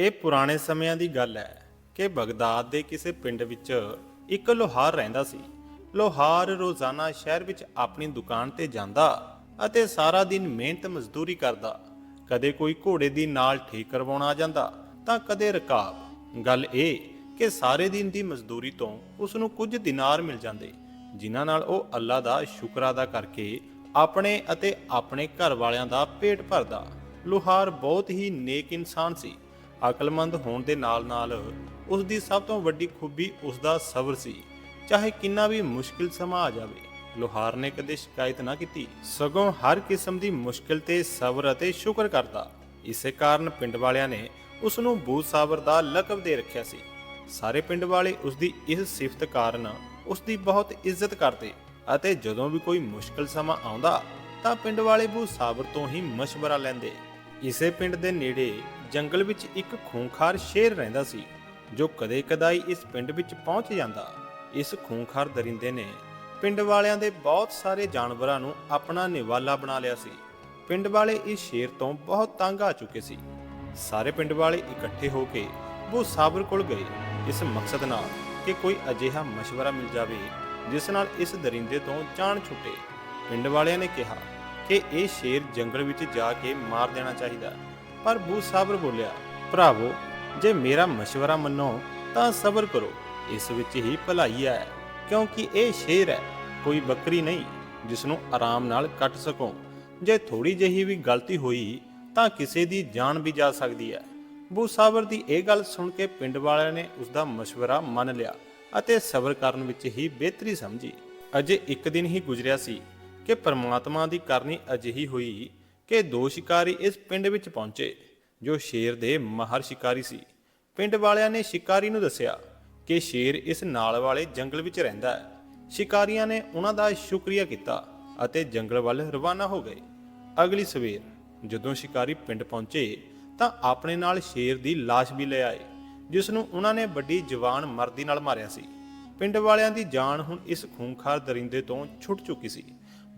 ਇਹ ਪੁਰਾਣੇ ਸਮਿਆਂ ਦੀ ਗੱਲ ਹੈ ਕਿ ਬਗਦਾਦ ਦੇ ਕਿਸੇ ਪਿੰਡ ਵਿੱਚ ਇੱਕ ਲੋਹਾਰ ਰਹਿੰਦਾ ਸੀ। ਲੋਹਾਰ ਰੋਜ਼ਾਨਾ ਸ਼ਹਿਰ ਵਿੱਚ ਆਪਣੀ ਦੁਕਾਨ ਤੇ ਜਾਂਦਾ ਅਤੇ ਸਾਰਾ ਦਿਨ ਮਿਹਨਤ ਮਜ਼ਦੂਰੀ ਕਰਦਾ। ਕਦੇ ਕੋਈ ਘੋੜੇ ਦੀ ਨਾਲ ਠੀਕ ਕਰਵਾਉਣ ਆ ਜਾਂਦਾ ਤਾਂ ਕਦੇ ਰਕਾਬ। ਗੱਲ ਇਹ ਕਿ ਸਾਰੇ ਦਿਨ ਦੀ ਮਜ਼ਦੂਰੀ ਤੋਂ ਉਸ ਨੂੰ ਕੁਝ ਦਿਨਾਰ ਮਿਲ ਜਾਂਦੇ, ਜਿਨ੍ਹਾਂ ਨਾਲ ਉਹ ਅੱਲਾ ਦਾ ਸ਼ੁਕਰ ਅਦਾ ਕਰਕੇ ਆਪਣੇ ਅਤੇ ਆਪਣੇ ਘਰ ਵਾਲਿਆਂ ਦਾ ਪੇਟ ਭਰਦਾ। ਲੋਹਾਰ ਬਹੁਤ ਹੀ ਨੇਕ ਇਨਸਾਨ ਸੀ। ਅਕਲਮੰਦ ਹੋਣ ਦੇ ਨਾਲ-ਨਾਲ ਉਸ ਦੀ ਸਭ ਤੋਂ ਵੱਡੀ ਖੂਬੀ ਉਸ ਦਾ ਸਬਰ ਸੀ। ਚਾਹੇ ਕਿੰਨਾ ਵੀ ਮੁਸ਼ਕਿਲ ਸਮਾਂ ਆ ਜਾਵੇ, ਲੋਹਾਰ ਨੇ ਕਦੇ ਸ਼ਿਕਾਇਤ ਨਾ ਕੀਤੀ। ਸਗੋਂ ਹਰ ਕਿਸਮ ਦੀ ਮੁਸ਼ਕਿਲ ਤੇ ਸਬਰ ਅਤੇ ਸ਼ੁਕਰ ਕਰਦਾ। ਇਸੇ ਕਾਰਨ ਪਿੰਡ ਵਾਲਿਆਂ ਨੇ ਉਸ ਨੂੰ ਬੂ ਸਾਬਰ ਦਾ ਲਕਬ ਦੇ ਰੱਖਿਆ ਸੀ। ਸਾਰੇ ਪਿੰਡ ਵਾਲੇ ਉਸ ਦੀ ਇਸ ਸਿਫਤ ਕਾਰਨ ਉਸ ਦੀ ਬਹੁਤ ਇੱਜ਼ਤ ਕਰਦੇ ਅਤੇ ਜਦੋਂ ਵੀ ਕੋਈ ਮੁਸ਼ਕਲ ਸਮਾਂ ਆਉਂਦਾ ਤਾਂ ਪਿੰਡ ਵਾਲੇ ਬੂ ਸਾਬਰ ਤੋਂ ਹੀ ਮਸ਼ਵਰਾ ਲੈਂਦੇ। ਇਸੇ ਪਿੰਡ ਦੇ ਨੇੜੇ ਜੰਗਲ ਵਿੱਚ ਇੱਕ ਖੂੰਖਾਰ ਸ਼ੇਰ ਰਹਿੰਦਾ ਸੀ, ਜੋ ਕਦੇ-ਕਦਾਈ ਇਸ ਪਿੰਡ ਵਿੱਚ ਪਹੁੰਚ ਜਾਂਦਾ। ਇਸ ਖੂੰਖਾਰ ਦਰਿੰਦੇ ਨੇ ਪਿੰਡ ਵਾਲਿਆਂ ਦੇ ਬਹੁਤ ਸਾਰੇ ਜਾਨਵਰਾਂ ਨੂੰ ਆਪਣਾ ਨਿਵਾਲਾ ਬਣਾ ਲਿਆ ਸੀ। ਪਿੰਡ ਵਾਲੇ ਇਸ ਸ਼ੇਰ ਤੋਂ ਬਹੁਤ ਤੰਗ ਆ ਚੁੱਕੇ ਸੀ। ਸਾਰੇ ਪਿੰਡ ਵਾਲੇ ਇਕੱਠੇ ਹੋ ਕੇ ਉਹ ਸਾਬਰ ਕੋਲ ਗਏ, ਇਸ ਮਕਸਦ ਨਾਲ ਕਿ ਕੋਈ ਅਜਿਹਾ مشਵਰਾ ਮਿਲ ਜਾਵੇ, ਜਿਸ ਨਾਲ ਇਸ ਦਰਿੰਦੇ ਤੋਂ ਜਾਨ ਛੁੱਟੇ। ਪਿੰਡ ਵਾਲਿਆਂ ਨੇ ਕਿਹਾ ਕਿ ਇਹ ਸ਼ੇਰ ਜੰਗਲ ਵਿੱਚ ਜਾ ਕੇ ਮਾਰ ਦੇਣਾ ਚਾਹੀਦਾ। ਪਰ ਬੂ ਸਾਬਰ ਬੋਲਿਆ ਭਰਾਵੋ ਜੇ ਮੇਰਾ مشورہ ਮੰਨੋ ਤਾਂ ਸਬਰ ਕਰੋ ਇਸ ਵਿੱਚ ਹੀ ਭਲਾਈ ਹੈ ਕਿਉਂਕਿ ਇਹ ਸ਼ੇਰ ਹੈ ਕੋਈ ਬੱਕਰੀ ਨਹੀਂ ਜਿਸ ਨੂੰ ਆਰਾਮ ਨਾਲ ਕੱਟ ਸਕੋ ਜੇ ਥੋੜੀ ਜਿਹੀ ਵੀ ਗਲਤੀ ਹੋਈ ਤਾਂ ਕਿਸੇ ਦੀ ਜਾਨ ਵੀ ਜਾ ਸਕਦੀ ਹੈ ਬੂ ਸਾਬਰ ਦੀ ਇਹ ਗੱਲ ਸੁਣ ਕੇ ਪਿੰਡ ਵਾਲਿਆਂ ਨੇ ਉਸ ਦਾ مشورہ ਮੰਨ ਲਿਆ ਅਤੇ ਸਬਰ ਕਰਨ ਵਿੱਚ ਹੀ ਬਿਹਤਰੀ ਸਮਝੀ ਅਜੇ ਇੱਕ ਦਿਨ ਹੀ ਗੁਜ਼ਰਿਆ ਸੀ ਕਿ ਪਰਮਾਤਮਾ ਦੀ ਕਰਨੀ ਅਜਿਹੀ ਹੋਈ ਕਿ ਦੋ ਸ਼ਿਕਾਰੀ ਇਸ ਪਿੰਡ ਵਿੱਚ ਪਹੁੰਚੇ, ਜੋ ਸ਼ੇਰ ਦੇ ਮਾਹਰ ਸ਼ਿਕਾਰੀ ਸੀ। ਪਿੰਡ ਵਾਲਿਆਂ ਨੇ ਸ਼ਿਕਾਰੀ ਨੂੰ ਦੱਸਿਆ ਕਿ ਸ਼ੇਰ ਇਸ ਨਾਲ ਵਾਲੇ ਜੰਗਲ ਵਿੱਚ ਰਹਿੰਦਾ ਹੈ। ਸ਼ਿਕਾਰੀਆਂ ਨੇ ਉਹਨਾਂ ਦਾ ਸ਼ੁਕਰੀਆ ਕੀਤਾ ਅਤੇ ਜੰਗਲ ਵੱਲ ਰਵਾਨਾ ਹੋ ਗਏ। ਅਗਲੀ ਸਵੇਰ ਜਦੋਂ ਸ਼ਿਕਾਰੀ ਪਿੰਡ ਪਹੁੰਚੇ, ਤਾਂ ਆਪਣੇ ਨਾਲ ਸ਼ੇਰ ਦੀ ਲਾਸ਼ ਵੀ ਲੈ ਆਏ, ਜਿਸ ਨੂੰ ਉਹਨਾਂ ਨੇ ਵੱਡੀ ਜਵਾਨ ਮਰਦੀ ਨਾਲ ਮਾਰਿਆ ਸੀ। ਪਿੰਡ ਵਾਲਿਆਂ ਦੀ ਜਾਨ ਹੁਣ ਇਸ ਖੂੰਖਾਰ ਦਰਿੰਦੇ ਤੋਂ ਛੁੱਟ ਚੁੱਕੀ ਸੀ।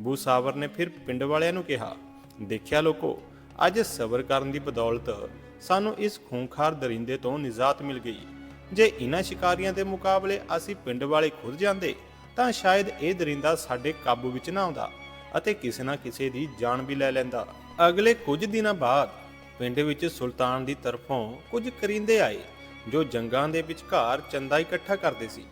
ਬੂਸਾਵਰ ਨੇ ਫਿਰ ਪਿੰਡ ਵਾਲਿਆਂ ਨੂੰ ਕਿਹਾ ਦੇਖਿਆ ਲੋਕੋ, ਅੱਜ ਸਬਰ ਕਰਨ ਦੀ ਬਦੌਲਤ ਸਾਨੂੰ ਇਸ ਖੂੰਖਾਰ ਦਰਿੰਦੇ ਤੋਂ ਨਿਜਾਤ ਮਿਲ ਗਈ। ਜੇ ਇਹਨਾਂ ਸ਼ਿਕਾਰੀਆਂ ਦੇ ਮੁਕਾਬਲੇ ਅਸੀਂ ਪਿੰਡ ਵਾਲੇ ਖੁਦ ਜਾਂਦੇ, ਤਾਂ ਸ਼ਾਇਦ ਇਹ ਦਰਿੰਦਾ ਸਾਡੇ ਕਾਬੂ ਵਿੱਚ ਨਾ ਆਉਂਦਾ ਅਤੇ ਕਿਸੇ ਨਾ ਕਿਸੇ ਦੀ ਜਾਨ ਵੀ ਲੈ ਲੈਂਦਾ। ਅਗਲੇ ਕੁਝ ਦਿਨਾਂ ਬਾਅਦ ਪਿੰਡ ਵਿੱਚ ਸੁਲਤਾਨ ਦੀ ਤਰਫੋਂ ਕੁਝ ਕਰਿੰਦੇ ਆਏ, ਜੋ ਜੰਗਾਂ ਦੇ ਵਿਚਕਾਰ ਚੰਦਾ ਇਕੱਠਾ ਕਰਦੇ ਸੀ।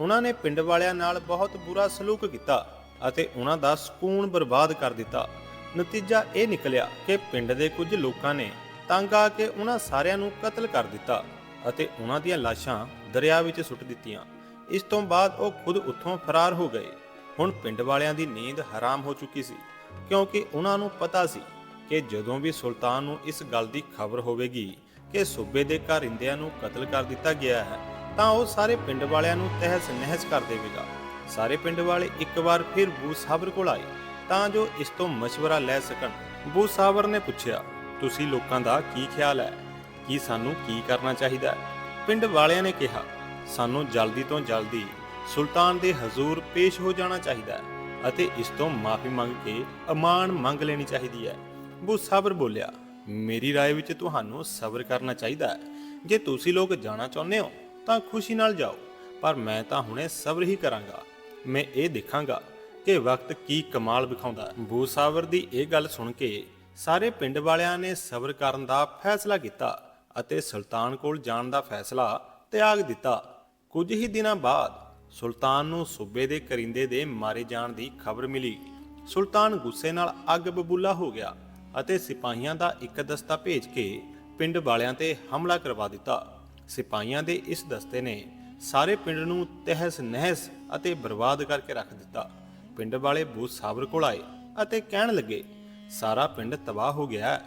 ਉਹਨਾਂ ਨੇ ਪਿੰਡ ਵਾਲਿਆਂ ਨਾਲ ਬਹੁਤ ਬੁਰਾ ਸਲੂਕ ਕੀਤਾ ਅਤੇ ਉਹਨਾਂ ਦਾ ਸਕੂਨ ਬਰਬਾਦ ਕਰ ਦਿੱਤਾ। ਨਤੀਜਾ ਇਹ ਨਿਕਲਿਆ ਕਿ ਪਿੰਡ ਦੇ ਕੁਝ ਲੋਕਾਂ ਨੇ ਤੰਗ ਆ ਕੇ ਉਹਨਾਂ ਸਾਰਿਆਂ ਨੂੰ ਕਤਲ ਕਰ ਦਿੱਤਾ ਅਤੇ ਉਹਨਾਂ ਦੀਆਂ ਲਾਸ਼ਾਂ ਦਰਿਆ ਵਿੱਚ ਸੁੱਟ ਦਿੱਤੀਆਂ। ਇਸ ਤੋਂ ਬਾਅਦ ਉਹ ਖੁਦ ਉੱਥੋਂ ਫਰਾਰ ਹੋ ਗਏ। ਹੁਣ ਪਿੰਡ ਵਾਲਿਆਂ ਦੀ ਨੀਂਦ ਹਰਾਮ ਹੋ ਚੁੱਕੀ ਸੀ, ਕਿਉਂਕਿ ਉਹਨਾਂ ਨੂੰ ਪਤਾ ਸੀ ਕਿ ਜਦੋਂ ਵੀ ਸੁਲਤਾਨ ਨੂੰ ਇਸ ਗੱਲ ਦੀ ਖਬਰ ਹੋਵੇਗੀ ਕਿ ਸੂਬੇ ਦੇ ਘਰਿੰਦਿਆਂ ਨੂੰ ਕਤਲ ਕਰ ਦਿੱਤਾ ਗਿਆ ਹੈ, ਤਾਂ ਉਹ ਸਾਰੇ ਪਿੰਡ ਵਾਲਿਆਂ ਨੂੰ ਤਹਿਸ ਨਹਿਸ ਕਰ ਦੇਵੇਗਾ। ਸਾਰੇ ਪਿੰਡ ਵਾਲੇ ਇੱਕ ਵਾਰ ਫਿਰ ਬੂ ਸਾਬਰ ਕੋਲ ਆਏ। ਤਾਂ ਜੋ ਇਸ ਤੋਂ مشورہ ਲੈ ਸਕਣ ਬੂ ਸਾਬਰ ਨੇ ਪੁੱਛਿਆ ਤੁਸੀਂ ਲੋਕਾਂ ਦਾ ਕੀ ਖਿਆਲ ਹੈ ਕੀ ਸਾਨੂੰ ਕੀ ਕਰਨਾ ਚਾਹੀਦਾ ਹੈ ਪਿੰਡ ਵਾਲਿਆਂ ਨੇ ਕਿਹਾ ਸਾਨੂੰ ਜਲਦੀ ਤੋਂ ਜਲਦੀ ਸੁਲਤਾਨ ਦੇ ਹਜ਼ੂਰ ਪੇਸ਼ ਹੋ ਜਾਣਾ ਚਾਹੀਦਾ ਹੈ ਅਤੇ ਇਸ ਤੋਂ ਮਾਫੀ ਮੰਗ ਕੇ ਅਮਾਨ ਮੰਗ ਲੈਣੀ ਚਾਹੀਦੀ ਹੈ ਬੂ ਸਾਬਰ ਬੋਲਿਆ ਮੇਰੀ رائے ਵਿੱਚ ਤੁਹਾਨੂੰ ਸਬਰ ਕਰਨਾ ਚਾਹੀਦਾ ਹੈ ਜੇ ਤੁਸੀਂ ਲੋਕ ਜਾਣਾ ਚਾਹੁੰਦੇ ਹੋ ਤਾਂ ਖੁਸ਼ੀ ਨਾਲ ਜਾਓ ਪਰ ਮੈਂ ਤਾਂ ਹੁਣੇ ਸਬਰ ਹੀ ਕਰਾਂਗਾ ਮੈਂ ਇਹ ਦੇਖਾਂਗਾ ਕਿ ਵਕਤ ਕੀ ਕਮਾਲ ਵਿਖਾਉਂਦਾ ਹੈ। ਬੂ ਦੀ ਇਹ ਗੱਲ ਸੁਣ ਕੇ ਸਾਰੇ ਪਿੰਡ ਵਾਲਿਆਂ ਨੇ ਸਬਰ ਕਰਨ ਦਾ ਫੈਸਲਾ ਕੀਤਾ ਅਤੇ ਸੁਲਤਾਨ ਕੋਲ ਜਾਣ ਦਾ ਫੈਸਲਾ ਤਿਆਗ ਦਿੱਤਾ। ਕੁਝ ਹੀ ਦਿਨਾਂ ਬਾਅਦ ਸੁਲਤਾਨ ਨੂੰ ਸੂਬੇ ਦੇ ਕਰਿੰਦੇ ਦੇ ਮਾਰੇ ਜਾਣ ਦੀ ਖਬਰ ਮਿਲੀ। ਸੁਲਤਾਨ ਗੁੱਸੇ ਨਾਲ ਅੱਗ ਬਬੂਲਾ ਹੋ ਗਿਆ ਅਤੇ ਸਿਪਾਹੀਆਂ ਦਾ ਇੱਕ ਦਸਤਾ ਭੇਜ ਕੇ ਪਿੰਡ ਵਾਲਿਆਂ ਤੇ ਹਮਲਾ ਕਰਵਾ ਦਿੱਤਾ। ਸਿਪਾਹੀਆਂ ਦੇ ਇਸ ਦਸਤੇ ਨੇ ਸਾਰੇ ਪਿੰਡ ਨੂੰ ਤਹਿਸ ਨਹਿਸ ਅਤੇ ਬਰਬਾਦ ਕਰਕੇ ਰੱਖ ਦਿੱਤਾ। ਪਿੰਡ ਵਾਲੇ ਬੂਤ ਸਾਬਰ ਕੋਲ ਆਏ ਅਤੇ ਕਹਿਣ ਲੱਗੇ, ਸਾਰਾ ਪਿੰਡ ਤਬਾਹ ਹੋ ਗਿਆ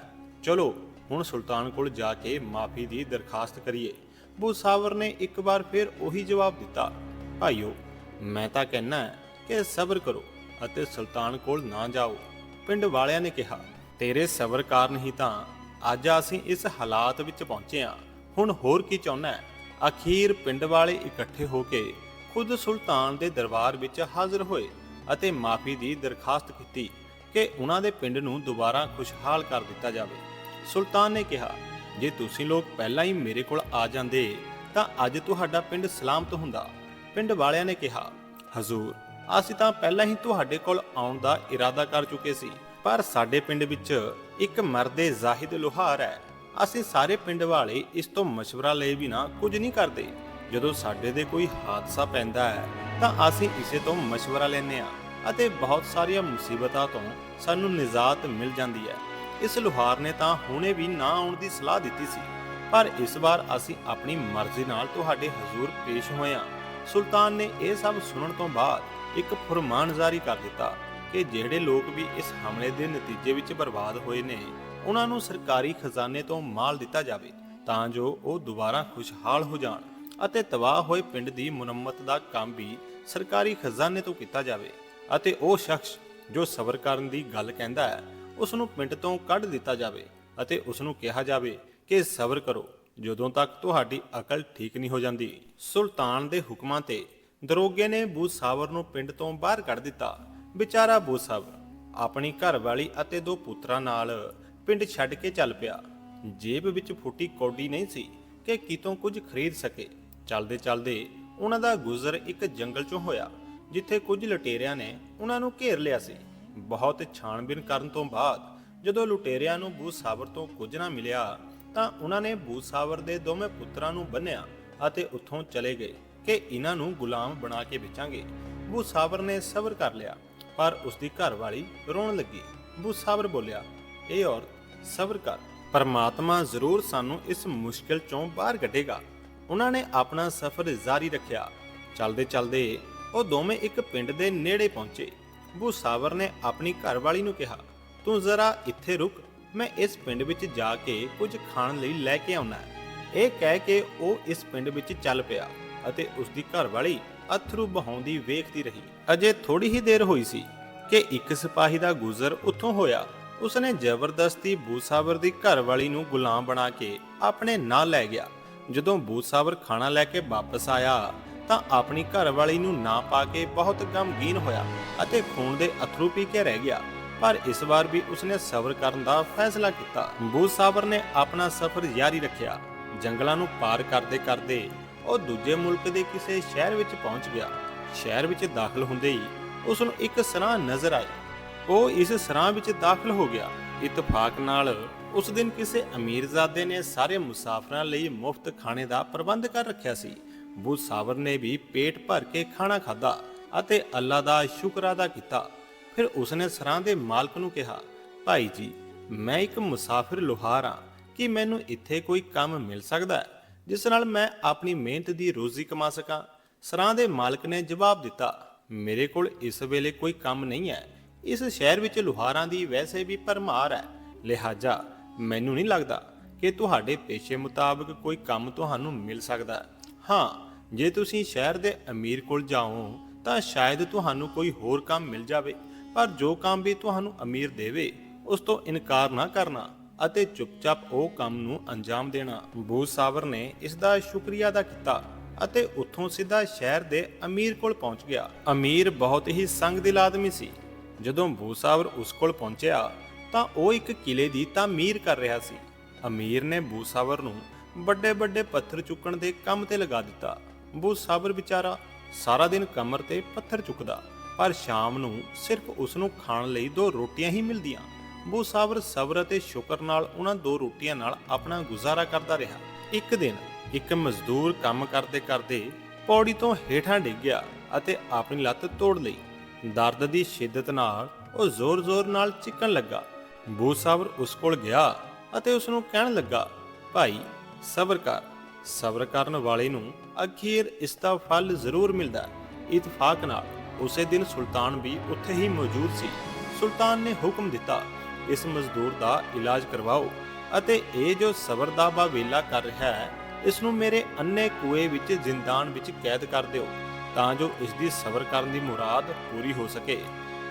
ਚਲੋ, ਹੁਣ ਸੁਲਤਾਨ ਕੋਲ ਜਾ ਕੇ ਮਾਫੀ ਦੀ ਦਰਖਾਸਤ ਕਰੀਏ। ਬੂਤ ਸਾਬਰ ਨੇ ਇੱਕ ਵਾਰ ਫਿਰ ਉਹੀ ਜਵਾਬ ਦਿੱਤਾ, ਭਾਈਓ, ਮੈਂ ਤਾਂ ਕਹਿਣਾ ਕਿ ਸਬਰ ਕਰੋ ਅਤੇ ਸੁਲਤਾਨ ਕੋਲ ਨਾ ਜਾਓ। ਪਿੰਡ ਵਾਲਿਆਂ ਨੇ ਕਿਹਾ, ਤੇਰੇ ਸਬਰ ਕਾਰਨ ਹੀ ਤਾਂ ਅੱਜ ਅਸੀਂ ਇਸ ਹਾਲਾਤ ਵਿੱਚ ਪਹੁੰਚੇ ਹਾਂ। ਹੁਣ ਹੋਰ ਕੀ ਚਾਹੁੰਦਾ ਹੈ? ਅਖੀਰ ਪਿੰਡ ਵਾਲੇ ਇਕੱਠੇ ਹੋ ਕੇ ਖੁਦ ਸੁਲਤਾਨ ਦੇ ਦਰਬਾਰ ਵਿੱਚ ਹਾਜ਼ਰ ਹੋਏ। ਅਤੇ ਮਾਫੀ ਦੀ ਦਰਖਾਸਤ ਕੀਤੀ ਕਿ ਉਹਨਾਂ ਦੇ ਪਿੰਡ ਨੂੰ ਦੁਬਾਰਾ ਖੁਸ਼ਹਾਲ ਕਰ ਦਿੱਤਾ ਜਾਵੇ। ਸੁਲਤਾਨ ਨੇ ਕਿਹਾ, ਜੇ ਤੁਸੀਂ ਲੋਕ ਪਹਿਲਾਂ ਹੀ ਮੇਰੇ ਕੋਲ ਆ ਜਾਂਦੇ, ਤਾਂ ਅੱਜ ਤੁਹਾਡਾ ਪਿੰਡ ਸਲਾਮਤ ਹੁੰਦਾ। ਪਿੰਡ ਵਾਲਿਆਂ ਨੇ ਕਿਹਾ, ਹਜ਼ੂਰ, ਅਸੀਂ ਤਾਂ ਪਹਿਲਾਂ ਹੀ ਤੁਹਾਡੇ ਕੋਲ ਆਉਣ ਦਾ ਇਰਾਦਾ ਕਰ ਚੁੱਕੇ ਸੀ, ਪਰ ਸਾਡੇ ਪਿੰਡ ਵਿੱਚ ਇੱਕ ਮਰਦੇ ਜ਼ਾਹਿਦ ਲੋਹਾਰ ਹੈ। ਅਸੀਂ ਸਾਰੇ ਪਿੰਡ ਵਾਲੇ ਇਸ ਤੋਂ ਮਸ਼ਵਰਾ ਲਏ ਬਿਨਾ ਕੁਝ ਨਹੀਂ ਕਰਦੇ। ਜਦੋਂ ਸਾਡੇ ਦੇ ਕੋਈ ਹਾਦਸਾ ਪੈਂਦਾ ਹੈ ਤਾਂ ਅਸੀਂ ਇਸੇ ਤੋਂ ਮਸ਼ਵਰਾ ਲੈਂਦੇ ਹਾਂ ਅਤੇ ਬਹੁਤ ਸਾਰੀਆਂ ਮੁਸੀਬਤਾਂ ਤੋਂ ਸਾਨੂੰ ਨਿਜਾਤ ਮਿਲ ਜਾਂਦੀ ਹੈ। ਇਸ ਲੋਹਾਰ ਨੇ ਤਾਂ ਹੁਣੇ ਵੀ ਨਾ ਆਉਣ ਦੀ ਸਲਾਹ ਦਿੱਤੀ ਸੀ, ਪਰ ਇਸ ਵਾਰ ਅਸੀਂ ਆਪਣੀ ਮਰਜ਼ੀ ਨਾਲ ਤੁਹਾਡੇ ਹਜ਼ੂਰ ਪੇਸ਼ ਹੋਏ ਹਾਂ। ਸੁਲਤਾਨ ਨੇ ਇਹ ਸਭ ਸੁਣਨ ਤੋਂ ਬਾਅਦ ਇੱਕ ਫਰਮਾਨ ਜਾਰੀ ਕਰ ਦਿੱਤਾ ਕਿ ਜਿਹੜੇ ਲੋਕ ਵੀ ਇਸ ਹਮਲੇ ਦੇ ਨਤੀਜੇ ਵਿੱਚ ਬਰਬਾਦ ਹੋਏ ਨੇ, ਉਹਨਾਂ ਨੂੰ ਸਰਕਾਰੀ ਖਜ਼ਾਨੇ ਤੋਂ ਮਾਲ ਦਿੱਤਾ ਜਾਵੇ ਤਾਂ ਜੋ ਉਹ ਦੁਬਾਰਾ ਖੁਸ਼ਹਾਲ ਹੋ ਜਾਣ। ਅਤੇ ਤਬਾਹ ਹੋਏ ਪਿੰਡ ਦੀ ਮੁਰੰਮਤ ਦਾ ਕੰਮ ਵੀ ਸਰਕਾਰੀ ਖਜ਼ਾਨੇ ਤੋਂ ਕੀਤਾ ਜਾਵੇ ਅਤੇ ਉਹ ਸ਼ਖਸ ਜੋ ਸਬਰ ਕਰਨ ਦੀ ਗੱਲ ਕਹਿੰਦਾ ਹੈ ਉਸ ਨੂੰ ਪਿੰਡ ਤੋਂ ਕੱਢ ਦਿੱਤਾ ਜਾਵੇ ਅਤੇ ਉਸ ਨੂੰ ਕਿਹਾ ਜਾਵੇ ਕਿ ਸਬਰ ਕਰੋ, ਜਦੋਂ ਤੱਕ ਤੁਹਾਡੀ ਅਕਲ ਠੀਕ ਨਹੀਂ ਹੋ ਜਾਂਦੀ। ਸੁਲਤਾਨ ਦੇ ਹੁਕਮਾਂ ਤੇ ਦਰੋਗੇ ਨੇ ਬੂਸਾਵਰ ਨੂੰ ਪਿੰਡ ਤੋਂ ਬਾਹਰ ਕੱਢ ਦਿੱਤਾ। ਵਿਚਾਰਾ ਬੂਸਾਵਰ ਆਪਣੀ ਘਰਵਾਲੀ ਅਤੇ ਦੋ ਪੁੱਤਰਾਂ ਨਾਲ ਪਿੰਡ ਛੱਡ ਕੇ ਚੱਲ ਪਿਆ। ਜੇਬ ਵਿੱਚ ਫੁੱਟੀ ਕੌਡੀ ਨਹੀਂ ਸੀ ਕਿ ਕਿਤੋਂ ਕੁਝ ਖਰੀਦ ਸਕੇ। ਚੱਲਦੇ ਚੱਲਦੇ ਉਹਨਾਂ ਦਾ ਗੁਜ਼ਰ ਇੱਕ ਜੰਗਲ ਚੋਂ ਹੋਇਆ, ਜਿੱਥੇ ਕੁਝ ਲੁਟੇਰਿਆਂ ਨੇ ਉਹਨਾਂ ਨੂੰ ਘੇਰ ਲਿਆ ਸੀ। ਬਹੁਤ ਛਾਣਬੀਨ ਕਰਨ ਤੋਂ ਬਾਅਦ ਜਦੋਂ ਲੁਟੇਰਿਆਂ ਨੂੰ ਬੂਸਾਵਰ ਤੋਂ ਕੁਝ ਨਾ ਮਿਲਿਆ, ਤਾਂ ਉਹਨਾਂ ਨੇ ਬੂਸਾਵਰ ਦੇ ਦੋਵੇਂ ਪੁੱਤਰਾਂ ਨੂੰ ਬੰਨਿਆ ਅਤੇ ਉੱਥੋਂ ਚਲੇ ਗਏ ਕਿ ਇਹਨਾਂ ਨੂੰ ਗੁਲਾਮ ਬਣਾ ਕੇ ਵੇਚਾਂਗੇ। ਬੂਸਾਵਰ ਨੇ ਸਬਰ ਕਰ ਲਿਆ, ਪਰ ਉਸ ਦੀ ਘਰਵਾਲੀ ਰੋਣ ਲੱਗੀ। ਬੂਸਾਵਰ ਬੋਲਿਆ, ਇਹ ਔਰਤ ਸਬਰ ਕਰ, ਪਰਮਾਤਮਾ ਜ਼ਰੂਰ ਸਾਨੂੰ ਇਸ ਮੁਸ਼ਕਿਲ ਚੋਂ ਬਾਹਰ ਕੱਢੇਗਾ। ਉਹਨਾਂ ਨੇ ਆਪਣਾ ਸਫ਼ਰ ਜਾਰੀ ਰੱਖਿਆ। ਚੱਲਦੇ ਚਲਦੇ ਉਹ ਦੋਵੇਂ ਇੱਕ ਪਿੰਡ ਦੇ ਨੇੜੇ ਪਹੁੰਚੇ। ਭੂਸਾਵਰ ਨੇ ਆਪਣੀ ਘਰਵਾਲੀ ਨੂੰ ਕਿਹਾ, ਤੂੰ ਜ਼ਰਾ ਇੱਥੇ ਰੁਕ, ਮੈਂ ਇਸ ਪਿੰਡ ਵਿੱਚ ਜਾ ਕੇ ਕੁਝ ਖਾਣ ਲਈ ਲੈ ਕੇ ਆਉਣਾ ਹੈ। ਇਹ ਕਹਿ ਕੇ ਉਹ ਇਸ ਪਿੰਡ ਵਿੱਚ ਚੱਲ ਪਿਆ ਅਤੇ ਉਸ ਦੀ ਘਰਵਾਲੀ ਅਥਰੂ ਬਹਾਉਂਦੀ ਵੇਖਦੀ ਰਹੀ। ਅਜੇ ਥੋੜੀ ਹੀ ਦੇਰ ਹੋਈ ਸੀ ਕਿ ਇੱਕ ਸਿਪਾਹੀ ਦਾ ਗੁਜ਼ਰ ਉੱਥੋਂ ਹੋਇਆ। ਉਸਨੇ ਜ਼ਬਰਦਸਤੀ ਬੂਸਾਵਰ ਦੀ ਘਰਵਾਲੀ ਨੂੰ ਗੁਲਾਮ ਬਣਾ ਕੇ ਆਪਣੇ ਨਾਲ ਲੈ ਗਿਆ। ਜਦੋਂ ਬੂਸਾਵਰ ਖਾਣਾ ਲੈ ਕੇ ਵਾਪਸ ਆਇਆ, ਤਾਂ ਆਪਣੀ ਘਰਵਾਲੀ ਨੂੰ ਨਾ ਪਾ ਕੇ ਬਹੁਤ ਗਮਗੀਨ ਹੋਇਆ ਅਤੇ ਖੂਨ ਦੇ ਅਥਰੂ ਪੀ ਕੇ ਰਹਿ ਗਿਆ। ਪਰ ਇਸ ਵਾਰ ਵੀ ਉਸਨੇ ਸਬਰ ਕਰਨ ਦਾ ਫੈਸਲਾ ਕੀਤਾ। ਬੂਸਾਵਰ ਨੇ ਆਪਣਾ ਸਫ਼ਰ ਜਾਰੀ ਰੱਖਿਆ। ਜੰਗਲਾਂ ਨੂੰ ਪਾਰ ਕਰਦੇ ਕਰਦੇ ਉਹ ਦੂਜੇ ਮੁਲਕ ਦੇ ਕਿਸੇ ਸ਼ਹਿਰ ਵਿੱਚ ਪਹੁੰਚ ਗਿਆ। ਸ਼ਹਿਰ ਵਿੱਚ ਦਾਖਲ ਹੁੰਦੇ ਹੀ ਉਸ ਨੂੰ ਇੱਕ ਸਰਾਂ ਨਜ਼ਰ ਆਈ। ਉਹ ਇਸ ਸਰਾਂ ਵਿੱਚ ਦਾਖਲ ਹੋ ਗਿਆ। ਇਤਫਾਕ ਨਾਲ ਉਸ ਦਿਨ ਕਿਸੇ ਅਮੀਰਜ਼ਾਦੇ ਨੇ ਸਾਰੇ ਮੁਸਾਫਰਾਂ ਲਈ ਮੁਫਤ ਖਾਣੇ ਦਾ ਪ੍ਰਬੰਧ ਕਰ ਰੱਖਿਆ ਸੀ। ਬੂਸਾਵਰ ਨੇ ਵੀ ਪੇਟ ਭਰ ਕੇ ਖਾਣਾ ਖਾਧਾ ਅਤੇ ਅੱਲਾ ਦਾ ਸ਼ੁਕਰ ਅਦਾ ਕੀਤਾ। ਫਿਰ ਉਸਨੇ ਸਰਾਂ ਦੇ ਮਾਲਕ ਨੂੰ ਕਿਹਾ, ਭਾਈ ਜੀ, ਮੈਂ ਇੱਕ ਮੁਸਾਫਿਰ ਲੋਹਾਰ ਹਾਂ। ਕਿ ਮੈਨੂੰ ਇੱਥੇ ਕੋਈ ਕੰਮ ਮਿਲ ਸਕਦਾ ਹੈ, ਜਿਸ ਨਾਲ ਮੈਂ ਆਪਣੀ ਮਿਹਨਤ ਦੀ ਰੋਜ਼ੀ ਕਮਾ ਸਕਾਂ? ਸਰਾਂ ਦੇ ਮਾਲਕ ਨੇ ਜਵਾਬ ਦਿੱਤਾ, ਮੇਰੇ ਕੋਲ ਇਸ ਵੇਲੇ ਕੋਈ ਕੰਮ ਨਹੀਂ ਹੈ। ਇਸ ਸ਼ਹਿਰ ਵਿੱਚ ਲੁਹਾਰਾਂ ਦੀ ਵੈਸੇ ਵੀ ਭਰਮਾਰ ਹੈ। ਲਿਹਾਜ਼ਾ, ਮੈਨੂੰ ਨਹੀਂ ਲੱਗਦਾ ਕਿ ਤੁਹਾਡੇ ਪੇਸ਼ੇ ਮੁਤਾਬਕ ਕੋਈ ਕੰਮ ਤੁਹਾਨੂੰ ਮਿਲ ਸਕਦਾ। ਹਾਂ, ਜੇ ਤੁਸੀਂ ਸ਼ਹਿਰ ਦੇ ਅਮੀਰ ਕੋਲ ਜਾਓ, ਤਾਂ ਸ਼ਾਇਦ ਤੁਹਾਨੂੰ ਕੋਈ ਹੋਰ ਕੰਮ ਮਿਲ ਜਾਵੇ। ਪਰ ਜੋ ਕੰਮ ਵੀ ਤੁਹਾਨੂੰ ਅਮੀਰ ਦੇਵੇ, ਉਸ ਤੋਂ ਇਨਕਾਰ ਨਾ ਕਰਨਾ ਅਤੇ ਚੁੱਪਚਾਪ ਉਹ ਕੰਮ ਨੂੰ ਅੰਜਾਮ ਦੇਣਾ। ਬੂਸਾਵਰ ਨੇ ਇਸ ਦਾ ਸ਼ੁਕਰੀਆ ਅਦਾ ਕੀਤਾ ਅਤੇ ਉੱਥੋਂ ਸਿੱਧਾ ਸ਼ਹਿਰ ਦੇ ਅਮੀਰ ਕੋਲ ਪਹੁੰਚ ਗਿਆ। ਅਮੀਰ ਬਹੁਤ ਹੀ ਸੰਗ ਦਿਲ ਆਦਮੀ ਸੀ। ਜਦੋਂ ਬੂਸਾਵਰ ਉਸ ਕੋਲ ਪਹੁੰਚਿਆ, ਤਾਂ ਉਹ ਇੱਕ ਕਿਲੇ ਦੀ ਤਾਮੀਰ ਕਰ ਰਿਹਾ ਸੀ। ਅਮੀਰ ਨੇ ਬੂਸਾਵਰ ਨੂੰ ਵੱਡੇ ਵੱਡੇ ਪੱਥਰ ਚੁੱਕਣ ਦੇ ਕੰਮ ਤੇ ਲਗਾ ਦਿੱਤਾ। ਬੂਸਾਵਰ ਵਿਚਾਰਾ ਸਾਰਾ ਦਿਨ ਕਮਰ ਤੇ ਪੱਥਰ ਚੁੱਕਦਾ, ਪਰ ਸ਼ਾਮ ਨੂੰ ਸਿਰਫ ਉਸ ਨੂੰ ਖਾਣ ਲਈ ਦੋ ਰੋਟੀਆਂ ਹੀ ਮਿਲਦੀਆਂ। ਬੂਸਾਵਰ ਸਬਰ ਅਤੇ ਸ਼ੁਕਰ ਨਾਲ ਉਹਨਾਂ ਦੋ ਰੋਟੀਆਂ ਨਾਲ ਆਪਣਾ ਗੁਜ਼ਾਰਾ ਕਰਦਾ ਰਿਹਾ। ਇੱਕ ਦਿਨ ਇੱਕ ਮਜ਼ਦੂਰ ਕੰਮ ਕਰਦੇ ਕਰਦੇ ਪੌੜੀ ਤੋਂ ਹੇਠਾਂ ਡਿੱਗ ਗਿਆ ਅਤੇ ਆਪਣੀ ਲੱਤ ਤੋੜ ਲਈ। ਦਰਦ ਦੀ ਸ਼ਿੱਦਤ ਨਾਲ ਉਹ ਜ਼ੋਰ-ਜ਼ੋਰ ਨਾਲ ਚਿੱਕਣ ਲੱਗਾ। ਬੂਸਾਵਰ ਉਸ ਕੋਲ ਗਿਆ ਅਤੇ ਉਸ ਨੂੰ ਕਹਿਣ ਲੱਗਾ, ਭਾਈ, ਸਬਰ ਕਰ। ਸਬਰ ਕਰਨ ਵਾਲੇ ਨੂੰ ਅਖੀਰ ਇਸ ਦਾ ਫਲ ਜ਼ਰੂਰ ਮਿਲਦਾ ਇਤਫਾਕ ਨਾਲ ਉਸੇ ਦਿਨ ਸੁਲਤਾਨ ਵੀ ਉੱਥੇ ਹੀ ਮੌਜੂਦ ਸੀ। ਸੁਲਤਾਨ ਨੇ ਹੁਕਮ ਦਿੱਤਾ, ਇਸ ਮਜ਼ਦੂਰ ਦਾ ਇਲਾਜ ਕਰਵਾਓ ਅਤੇ ਇਹ ਜੋ ਸਬਰ ਦਾ ਬਾਵੇਲਾ ਕਰ ਰਿਹਾ ਹੈ, ਇਸ ਨੂੰ ਮੇਰੇ ਅੰਨੇ ਕੂਏ ਵਿੱਚ ਜ਼ਿੰਦਾਨ ਵਿੱਚ ਕੈਦ ਕਰ ਦਿਓ। ਤਾਂ ਜੋ ਇਸ ਦੀ ਸਬਰ ਕਰਨ ਦੀ ਮੁਰਾਦ ਪੂਰੀ ਹੋ ਸਕੇ।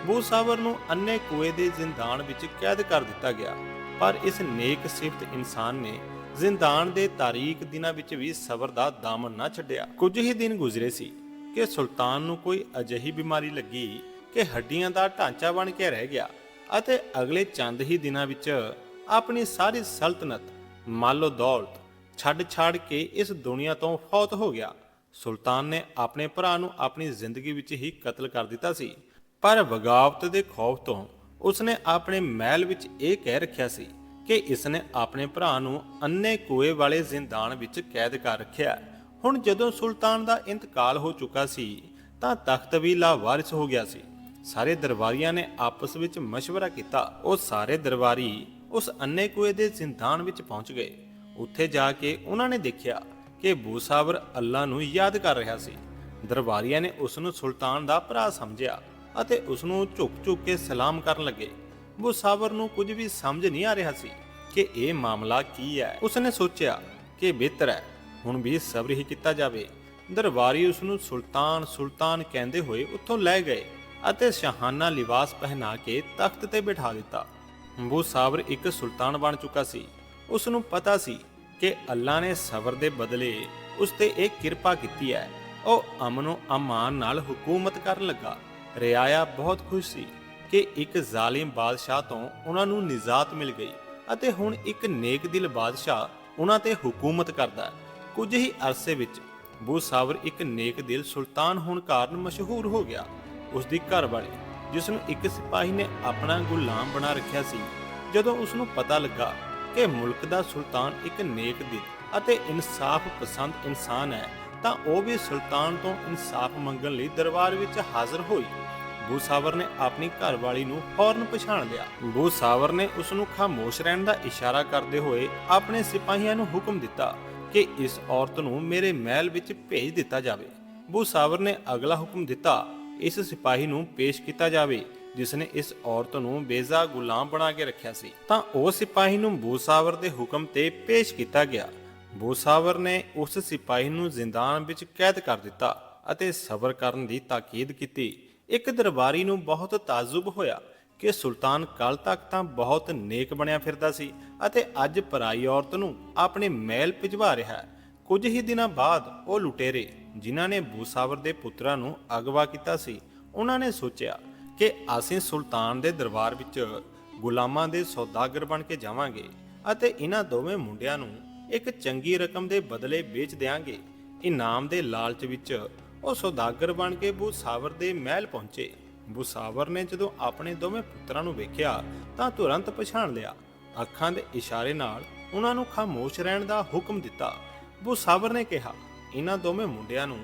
ਬੂਸਾਵਰ ਨੂੰ ਅੰਨੇ ਕੂਏ ਦੇ ਜ਼ਿੰਦਾਨ ਵਿੱਚ ਕੈਦ ਕਰ ਦਿੱਤਾ ਗਿਆ। ਪਰ ਇਸ ਨੇਕ ਸਿਫਤ ਇਨਸਾਨ ਨੇ ਜ਼ਿੰਦਾਨ ਦੇ ਤਾਰੀਕ ਦਿਨਾਂ ਵਿੱਚ ਵੀ ਸਬਰ ਦਾ ਦਾਮਨ ਨਾ ਛੱਡਿਆ। ਕੁਝ ਹੀ ਦਿਨ ਗੁਜ਼ਰੇ ਸੀ ਕਿ ਸੁਲਤਾਨ ਨੂੰ ਕੋਈ ਅਜਿਹੀ ਬਿਮਾਰੀ ਲੱਗੀ ਕਿ ਹੱਡੀਆਂ ਦਾ ਢਾਂਚਾ ਬਣ ਕੇ ਰਹਿ ਗਿਆ ਅਤੇ ਅਗਲੇ ਚੰਦ ਹੀ ਦਿਨਾਂ ਵਿੱਚ ਆਪਣੀ ਸਾਰੀ ਸਲਤਨਤ, ਮਾਲੋ ਦੌਲਤ ਛੱਡ ਛਾੜ ਕੇ ਇਸ ਦੁਨੀਆ ਤੋਂ ਫੌਤ ਹੋ ਗਿਆ। ਸੁਲਤਾਨ ਨੇ ਆਪਣੇ ਭਰਾ ਨੂੰ ਆਪਣੀ ਜ਼ਿੰਦਗੀ ਵਿੱਚ ਹੀ ਕਤਲ ਕਰ ਦਿੱਤਾ ਸੀ ਪਰ ਬਗਾਵਤ ਦੇ ਖੌਫ ਤੋਂ ਉਸਨੇ ਆਪਣੇ ਮਹਿਲ ਵਿੱਚ ਇਹ ਕਹਿ ਰੱਖਿਆ ਸੀ ਕਿ ਇਸਨੇ ਆਪਣੇ ਭਰਾ ਨੂੰ ਅੰਨੇ ਕੂਏ ਵਾਲੇ ਜ਼ਿੰਦਾਨ ਵਿੱਚ ਕੈਦ ਕਰ ਰੱਖਿਆ ਹੁਣ ਜਦੋਂ ਸੁਲਤਾਨ ਦਾ ਇੰਤਕਾਲ ਹੋ ਚੁੱਕਾ ਸੀ ਤਾਂ ਤਖਤ ਵੀ ਲਾਵਾਰਿਸ ਹੋ ਗਿਆ ਸੀ ਸਾਰੇ ਦਰਬਾਰੀਆਂ ਨੇ ਆਪਸ ਵਿੱਚ مشورہ ਕੀਤਾ ਉਹ ਸਾਰੇ ਦਰਬਾਰੀ ਉਸ ਅੰਨੇ ਕੂਏ ਦੇ ਜ਼ਿੰਦਾਨ ਵਿੱਚ ਪਹੁੰਚ ਗਏ ਉੱਥੇ ਜਾ ਕੇ ਉਹਨਾਂ ਨੇ ਦੇਖਿਆ ਕਿ ਬੂਸਾਵਰ ਅੱਲਾ ਨੂੰ ਯਾਦ ਕਰ ਰਿਹਾ ਸੀ। ਦਰਬਾਰੀਆਂ ਨੇ ਉਸ ਨੂੰ ਸੁਲਤਾਨ ਦਾ ਭਰਾ ਸਮਝਿਆ ਅਤੇ ਉਸ ਨੂੰ ਝੁਕ-ਝੁਕ ਕੇ ਸਲਾਮ ਕਰਨ ਲੱਗੇ। ਬੂਸਾਵਰ ਨੂੰ ਕੁਝ ਵੀ ਸਮਝ ਨਹੀਂ ਆ ਰਿਹਾ ਸੀ ਕਿ ਇਹ ਮਾਮਲਾ ਕੀ ਹੈ। ਉਸਨੇ ਸੋਚਿਆ ਕਿ ਬਿਹਤਰ ਹੈ, ਹੁਣ ਵੀ ਸਬਰ ਹੀ ਕੀਤਾ ਜਾਵੇ। ਦਰਬਾਰੀ ਉਸ ਨੂੰ ਸੁਲਤਾਨ ਸੁਲਤਾਨ ਕਹਿੰਦੇ ਹੋਏ ਉੱਥੋਂ ਲੈ ਗਏ ਅਤੇ ਸ਼ਾਹਾਨਾ ਲਿਬਾਸ ਪਹਿਨਾ ਕੇ ਤਖਤ ਤੇ ਬਿਠਾ ਦਿੱਤਾ। ਬੂਸਾਵਰ ਇੱਕ ਸੁਲਤਾਨ ਬਣ ਚੁੱਕਾ ਸੀ। ਉਸ ਨੂੰ ਪਤਾ ਸੀ ਕਿ ਅੱਲਾ ਨੇ ਸਬਰ ਦੇ ਬਦਲੇ ਉਸ ਤੇ ਇਹ ਕਿਰਪਾ ਕੀਤੀ ਹੈ। ਉਹ ਅਮਨੋ ਅਮਾਨ ਨਾਲ ਹਕੂਮਤ ਕਰਨ ਲੱਗਾ। ਰਿਆਇਆ ਬਹੁਤ ਖੁਸ਼ ਸੀ ਕਿ ਇੱਕ ਜ਼ਾਲਿਮ ਬਾਦਸ਼ਾਹ ਤੋਂ ਉਹਨਾਂ ਨੂੰ ਨਿਜਾਤ ਮਿਲ ਗਈ ਅਤੇ ਹੁਣ ਇੱਕ ਨੇਕ ਦਿਲ ਬਾਦਸ਼ਾਹ ਉਹਨਾਂ ਤੇ ਹਕੂਮਤ ਕਰਦਾ ਹੈ। ਕੁਝ ਹੀ ਅਰਸੇ ਵਿੱਚ ਬੂਸਾਵਰ ਇੱਕ ਨੇਕ ਦਿਲ ਸੁਲਤਾਨ ਹੋਣ ਕਾਰਨ ਮਸ਼ਹੂਰ ਹੋ ਗਿਆ। ਉਸ ਦੀ ਘਰ ਵਾਲੀ, ਜਿਸ ਨੂੰ ਇੱਕ ਸਿਪਾਹੀ ਨੇ ਆਪਣਾ ਗੁਲਾਮ ਬਣਾ ਰੱਖਿਆ ਸੀ, ਜਦੋਂ ਉਸ ਨੂੰ ਪਤਾ ਲੱਗਾ ਕਿ ਮੁਲਕ ਦਾ ਸੁਲਤਾਨ ਇੱਕ ਨੇਕ ਦਿਲ ਅਤੇ ਇਨਸਾਫ ਪਸੰਦ ਇਨਸਾਨ ਹੈ, ਤਾਂ ਉਹ ਵੀ ਸੁਲਤਾਨ ਤੋਂ ਇਨਸਾਫ ਮੰਗਣ ਲਈ ਦਰਬਾਰ ਵਿੱਚ ਹਾਜ਼ਰ ਹੋਈ। ਬੂਸਾਵਰ ਨੇ ਆਪਣੀ ਘਰਵਾਲੀ ਨੂੰ ਫੌਰਨ ਪਛਾਣ ਲਿਆ। ਬੂਸਾਵਰ ਨੇ ਉਸ ਨੂੰ ਖਾਮੋਸ਼ ਰਹਿਣ ਦਾ ਇਸ਼ਾਰਾ ਕਰਦੇ ਹੋਏ ਆਪਣੇ ਸਿਪਾਹੀਆਂ ਨੂੰ ਹੁਕਮ ਦਿੱਤਾ ਕਿ ਇਸ ਔਰਤ ਨੂੰ ਮੇਰੇ ਮਹਿਲ ਵਿੱਚ ਭੇਜ ਦਿੱਤਾ ਜਾਵੇ। ਬੂਸਾਵਰ ਨੇ ਅਗਲਾ ਹੁਕਮ ਦਿੱਤਾ, ਇਸ ਸਿਪਾਹੀ ਨੂੰ ਪੇਸ਼ ਕੀਤਾ ਜਾਵੇ। ਜਿਸ ਨੇ ਇਸ ਔਰਤ ਨੂੰ ਬੇਜ਼ਾ ਗੁਲਾਮ ਬਣਾ ਕੇ ਰੱਖਿਆ ਸੀ, ਤਾਂ ਉਹ ਸਿਪਾਹੀ ਨੂੰ ਬੂਸਾਵਰ ਦੇ ਹੁਕਮ ਤੇ ਪੇਸ਼ ਕੀਤਾ ਗਿਆ। ਬੂਸਾਵਰ ਨੇ ਉਸ ਸਿਪਾਹੀ ਨੂੰ ਜ਼ਿੰਦਾਨ ਵਿੱਚ ਕੈਦ ਕਰ ਦਿੱਤਾ ਅਤੇ ਸਬਰ ਕਰਨ ਦੀ ਤਾਕੀਦ ਕੀਤੀ। ਇੱਕ ਦਰਬਾਰੀ ਨੂੰ ਬਹੁਤ ਤਾਜੁਬ ਹੋਇਆ ਕਿ ਸੁਲਤਾਨ ਕੱਲ ਤੱਕ ਤਾਂ ਬਹੁਤ ਨੇਕ ਬਣਿਆ ਫਿਰਦਾ ਸੀ ਅਤੇ ਅੱਜ ਪਰਾਈ ਔਰਤ ਨੂੰ ਆਪਣੇ ਮਹਿਲ ਭਿਜਵਾ ਰਿਹਾ ਹੈ। ਕੁਝ ਹੀ ਦਿਨਾਂ ਬਾਅਦ ਉਹ ਲੁਟੇਰੇ, ਜਿਨ੍ਹਾਂ ਨੇ ਬੂਸਾਵਰ ਦੇ ਪੁੱਤਰਾਂ ਨੂੰ ਅਗਵਾ ਕੀਤਾ ਸੀ, ਉਹਨਾਂ ਨੇ ਸੋਚਿਆ ਕਿ ਅਸੀਂ ਸੁਲਤਾਨ ਦੇ ਦਰਬਾਰ ਵਿੱਚ ਗੁਲਾਮਾਂ ਦੇ ਸੌਦਾਗਰ ਬਣ ਕੇ ਜਾਵਾਂਗੇ ਅਤੇ ਇਹਨਾਂ ਦੋਵੇਂ ਮੁੰਡਿਆਂ ਨੂੰ ਇੱਕ ਚੰਗੀ ਰਕਮ ਦੇ ਬਦਲੇ ਵੇਚ ਦੇਵਾਂਗੇ ਇਨਾਮ ਦੇ ਲਾਲਚ ਵਿੱਚ ਉਹ ਸੌਦਾਗਰ ਬਣ ਕੇ ਬੂਸਾਵਰ ਦੇ ਮਹਿਲ ਪਹੁੰਚੇ। ਬੂਸਾਵਰ ਨੇ ਜਦੋਂ ਆਪਣੇ ਦੋਵੇਂ ਪੁੱਤਰਾਂ ਨੂੰ ਵੇਖਿਆ ਤਾਂ ਤੁਰੰਤ ਪਛਾਣ ਲਿਆ। ਅੱਖਾਂ ਦੇ ਇਸ਼ਾਰੇ ਨਾਲ ਉਹਨਾਂ ਨੂੰ ਖਾਮੋਸ਼ ਰਹਿਣ ਦਾ ਹੁਕਮ ਦਿੱਤਾ। ਬੂਸਾਵਰ ਨੇ ਕਿਹਾ, ਇਹਨਾਂ ਦੋਵੇਂ ਮੁੰਡਿਆਂ ਨੂੰ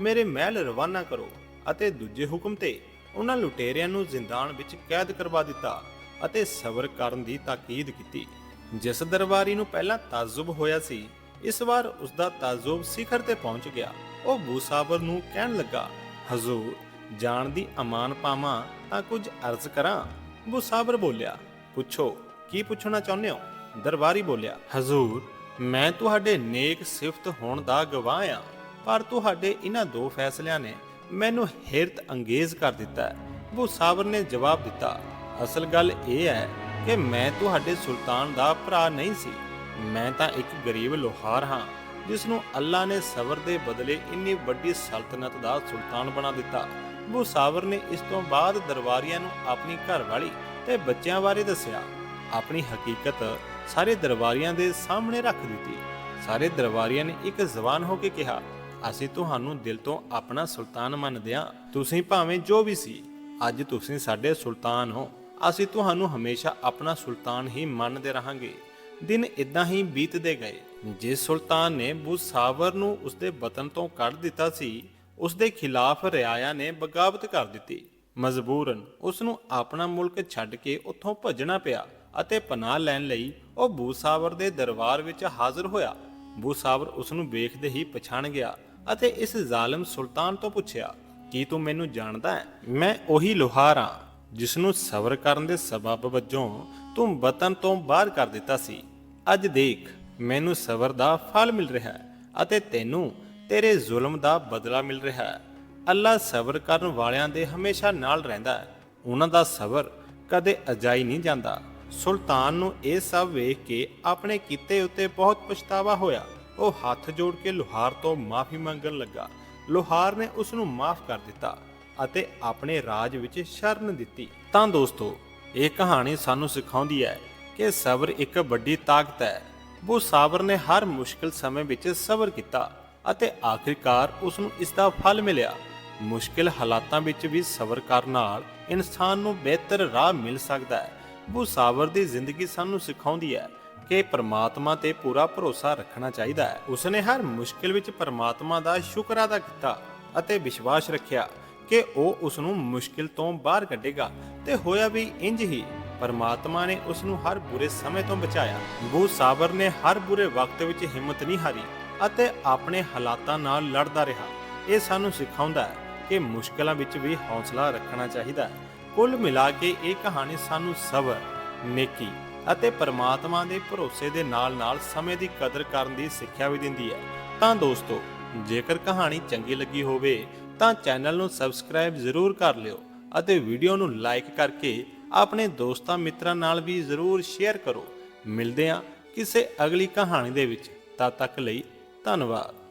ਮੇਰੇ ਮਹਿਲ ਰਵਾਨਾ ਕਰੋ ਅਤੇ ਦੂਜੇ ਹੁਕਮ ਤੇ ਉਹਨਾਂ ਲੁਟੇਰਿਆਂ ਨੂੰ ਜ਼ਿੰਦਾਨ ਵਿੱਚ ਕੈਦ ਕਰਵਾ ਦਿੱਤਾ ਅਤੇ ਸਬਰ ਕਰਨ ਦੀ ਤਾਕੀਦ ਕੀਤੀ। ਜਿਸ ਦਰਬਾਰੀ ਨੂੰ ਪਹਿਲਾਂ ਤਾਜੁਬ ਹੋਇਆ ਸੀ, ਇਸ ਵਾਰ ਉਸ ਦਾ ਤਾਜੁਬ ਸਿਖਰ ਤੇ ਪਹੁੰਚ ਗਿਆ। ਉਹ ਬੂਸਾਵਰ ਨੂੰ ਕਹਿਣ ਲੱਗਾ, ਹਜ਼ੂਰ, ਜਾਣ ਦੀ ਅਮਾਨ ਪਾਵਾਂ ਤਾਂ ਕੁਝ ਅਰਜ਼ ਕਰਾਂ? ਬੂਸਾਵਰ ਬੋਲਿਆ, ਪੁੱਛੋ, ਕੀ ਪੁੱਛਣਾ ਚਾਹੁੰਦੇ ਹੋ? ਦਰਬਾਰੀ ਬੋਲਿਆ, ਹਜ਼ੂਰ, ਮੈਂ ਤੁਹਾਡੇ ਨੇਕ ਸਿਫਤ ਹੋਣ ਦਾ ਗਵਾਹ ਆ, ਪਰ ਤੁਹਾਡੇ ਇਹਨਾਂ ਦੋ ਫੈਸਲਿਆਂ ਨੇ ਮੈਨੂੰ ਹਿਰਤ ਅੰਗੇਜ਼ ਕਰ ਦਿੱਤਾ ਹੈ। ਬੂਸਾਵਰ ਨੇ ਜਵਾਬ ਦਿੱਤਾ, ਅਸਲ ਗੱਲ ਇਹ ਹੈ ਕਿ ਮੈਂ ਤੁਹਾਡੇ ਸੁਲਤਾਨ ਦਾ ਭਰਾ ਨਹੀਂ ਸੀ। ਮੈਂ ਤਾਂ ਇੱਕ ਗਰੀਬ ਲੋਹਾਰ ਹਾਂ, ਜਿਸ ਨੂੰ ਅੱਲਾ ਨੇ ਸਬਰ ਦੇ ਬਦਲੇ ਇੰਨੀ ਵੱਡੀ ਸਲਤਨਤ ਦਾ ਸੁਲਤਾਨ ਬਣਾ ਦਿੱਤਾ। ਬੂਸਾਵਰ ਨੇ ਇਸ ਤੋਂ ਬਾਅਦ ਦਰਬਾਰੀਆਂ ਨੂੰ ਆਪਣੀ ਘਰਵਾਲੀ ਤੇ ਬੱਚਿਆਂ ਬਾਰੇ ਦੱਸਿਆ। ਆਪਣੀ ਹਕੀਕਤ ਸਾਰੇ ਦਰਬਾਰੀਆਂ ਦੇ ਸਾਹਮਣੇ ਰੱਖ ਦਿੱਤੀ। ਸਾਰੇ ਦਰਬਾਰੀਆਂ ਨੇ ਇੱਕ ਜ਼ਬਾਨ ਹੋ ਕੇ ਕਿਹਾ ਅਸੀਂ ਤੁਹਾਨੂੰ ਦਿਲ ਤੋਂ ਆਪਣਾ ਸੁਲਤਾਨ ਮੰਨਦੇ ਹਾਂ। ਤੁਸੀਂ ਭਾਵੇਂ ਜੋ ਵੀ ਸੀ, ਅੱਜ ਤੁਸੀਂ ਸਾਡੇ ਸੁਲਤਾਨ ਹੋ। ਅਸੀਂ ਤੁਹਾਨੂੰ ਹਮੇਸ਼ਾ ਆਪਣਾ ਸੁਲਤਾਨ ਹੀ ਮੰਨਦੇ ਰਹਾਂਗੇ। ਦਿਨ ਇਦਾਂ ਹੀ ਬੀਤਦੇ ਗਏ। ਜਿਸ ਸੁਲਤਾਨ ਨੇ ਬੂਸਾਵਰ ਨੂੰ ਉਸਦੇ ਵਤਨ ਤੋਂ ਕੱਢ ਦਿੱਤਾ ਸੀ, ਉਸਦੇ ਖਿਲਾਫ ਰਿਆਇਆ ਨੇ ਬਗਾਵਤ ਕਰ ਦਿੱਤੀ। ਮਜਬੂਰਨ ਉਸ ਨੂੰ ਆਪਣਾ ਮੁਲਕ ਛੱਡ ਕੇ ਉੱਥੋਂ ਭੱਜਣਾ ਪਿਆ ਅਤੇ ਪਨਾਹ ਲੈਣ ਲਈ ਉਹ ਬੂਸਾਵਰ ਦੇ ਦਰਬਾਰ ਵਿੱਚ ਹਾਜ਼ਰ ਹੋਇਆ। ਬੂਸਾਵਰ ਉਸ ਨੂੰ ਵੇਖਦੇ ਹੀ ਪਛਾਣ ਗਿਆ। ਅਤੇ ਇਸ ਜ਼ਾਲਮ ਸੁਲਤਾਨ ਤੋਂ ਪੁੱਛਿਆ, ਕੀ ਤੂੰ ਮੈਨੂੰ ਜਾਣਦਾ ਹੈ? ਮੈਂ ਉਹੀ ਲੋਹਾਰ ਹਾਂ, ਜਿਸ ਨੂੰ ਸਬਰ ਕਰਨ ਦੇ ਸਬਬ ਵਜੋਂ ਤੂੰ ਵਤਨ ਤੋਂ ਬਾਹਰ ਕਰ ਦਿੱਤਾ ਸੀ। ਅੱਜ ਦੇਖ, ਮੈਨੂੰ ਸਬਰ ਦਾ ਫਲ ਮਿਲ ਰਿਹਾ ਹੈ ਅਤੇ ਤੈਨੂੰ ਤੇਰੇ ਜ਼ੁਲਮ ਦਾ ਬਦਲਾ ਮਿਲ ਰਿਹਾ ਹੈ। ਅੱਲਾ ਸਬਰ ਕਰਨ ਵਾਲਿਆਂ ਦੇ ਹਮੇਸ਼ਾ ਨਾਲ ਰਹਿੰਦਾ ਹੈ। ਉਹਨਾਂ ਦਾ ਸਬਰ ਕਦੇ ਅਜਾਈ ਨਹੀਂ ਜਾਂਦਾ। ਸੁਲਤਾਨ ਨੂੰ ਇਹ ਸਭ ਵੇਖ ਕੇ ਆਪਣੇ ਕੀਤੇ ਉੱਤੇ ਬਹੁਤ ਪਛਤਾਵਾ ਹੋਇਆ। ਉਹ ਹੱਥ ਜੋੜ ਕੇ ਲੋਹਾਰ ਤੋਂ ਮਾਫੀ ਮੰਗਣ ਲੱਗਾ। ਲੋਹਾਰ ਨੇ ਉਸ ਨੂੰ ਮਾਫ ਕਰ ਦਿੱਤਾ ਅਤੇ ਆਪਣੇ ਰਾਜ ਵਿੱਚ ਸ਼ਰਨ ਦਿੱਤੀ। ਤਾਂ ਦੋਸਤੋ, ਇਹ ਕਹਾਣੀ ਸਾਨੂੰ ਸਿਖਾਉਂਦੀ ਹੈ ਕਿ ਸਬਰ ਇੱਕ ਵੱਡੀ ਤਾਕਤ ਹੈ। ਬੂ ਸਾਬਰ ਨੇ ਹਰ ਮੁਸ਼ਕਲ ਸਮੇਂ ਵਿੱਚ ਸਬਰ ਕੀਤਾ ਅਤੇ ਆਖਿਰਕਾਰ ਉਸ ਨੂੰ ਇਸ ਦਾ ਫਲ ਮਿਲਿਆ। ਮੁਸ਼ਕਿਲ ਹਾਲਾਤਾਂ ਵਿੱਚ ਵੀ ਸਬਰ ਕਰਨ ਨਾਲ ਇਨਸਾਨ ਨੂੰ ਬਿਹਤਰ ਰਾਹ ਮਿਲ ਸਕਦਾ ਹੈ। ਬੂ ਸਾਬਰ ਦੀ ਜ਼ਿੰਦਗੀ ਸਾਨੂੰ ਸਿਖਾਉਂਦੀ ਹੈ ਕਿ ਪਰਮਾਤਮਾ ਤੇ ਪੂਰਾ ਭਰੋਸਾ ਰੱਖਣਾ ਚਾਹੀਦਾ ਹੈ। ਉਸਨੇ ਹਰ ਮੁਸ਼ਕਿਲ ਵਿੱਚ ਪਰਮਾਤਮਾ ਦਾ ਸ਼ੁਕਰ ਅਦਾ ਕੀਤਾ ਅਤੇ ਵਿਸ਼ਵਾਸ ਰੱਖਿਆ ਕਿ ਉਹ ਉਸ ਨੂੰ ਮੁਸ਼ਕਿਲ ਤੋਂ ਬਾਹਰ ਕੱਢੇਗਾ ਤੇ ਹੋਇਆ ਵੀ ਇੰਜ ਹੀ ਪਰਮਾਤਮਾ ਨੇ ਉਸ ਨੂੰ ਹਰ ਬੁਰੇ ਸਮੇਂ ਤੋਂ ਬਚਾਇਆ। ਬੂ ਸਾਬਰ ਨੇ ਹਰ ਬੁਰੇ ਵਕਤ ਵਿੱਚ ਹਿੰਮਤ ਨਹੀਂ ਹਾਰੀ ਅਤੇ ਆਪਣੇ ਹਾਲਾਤਾਂ ਨਾਲ ਲੜਦਾ ਰਿਹਾ। ਇਹ ਸਾਨੂੰ ਸਿਖਾਉਂਦਾ ਹੈ ਕਿ ਮੁਸ਼ਕਲਾਂ ਵਿੱਚ ਵੀ ਹੌਸਲਾ ਰੱਖਣਾ ਚਾਹੀਦਾ ਹੈ। ਕੁੱਲ ਮਿਲਾ ਕੇ ਇਹ ਕਹਾਣੀ ਸਾਨੂੰ ਸਬਰ, ਨੇਕੀ ਅਤੇ ਪਰਮਾਤਮਾ ਦੇ ਭਰੋਸੇ ਦੇ ਨਾਲ-ਨਾਲ ਸਮੇਂ ਦੀ ਕਦਰ ਕਰਨ ਦੀ ਸਿੱਖਿਆ ਵੀ ਦਿੰਦੀ ਹੈ। ਤਾਂ ਦੋਸਤੋ, ਜੇਕਰ ਕਹਾਣੀ ਚੰਗੀ ਲੱਗੀ ਹੋਵੇ, ਤਾਂ ਚੈਨਲ ਨੂੰ ਸਬਸਕ੍ਰਾਈਬ ਜ਼ਰੂਰ ਕਰ ਲਿਓ ਅਤੇ ਵੀਡੀਓ ਨੂੰ ਲਾਈਕ ਕਰਕੇ ਆਪਣੇ ਦੋਸਤਾਂ ਮਿੱਤਰਾਂ ਨਾਲ ਵੀ ਜ਼ਰੂਰ ਸ਼ੇਅਰ ਕਰੋ। ਮਿਲਦੇ ਹਾਂ ਕਿਸੇ ਅਗਲੀ ਕਹਾਣੀ ਦੇ ਵਿੱਚ। ਤਦ ਤੱਕ ਲਈ ਧੰਨਵਾਦ।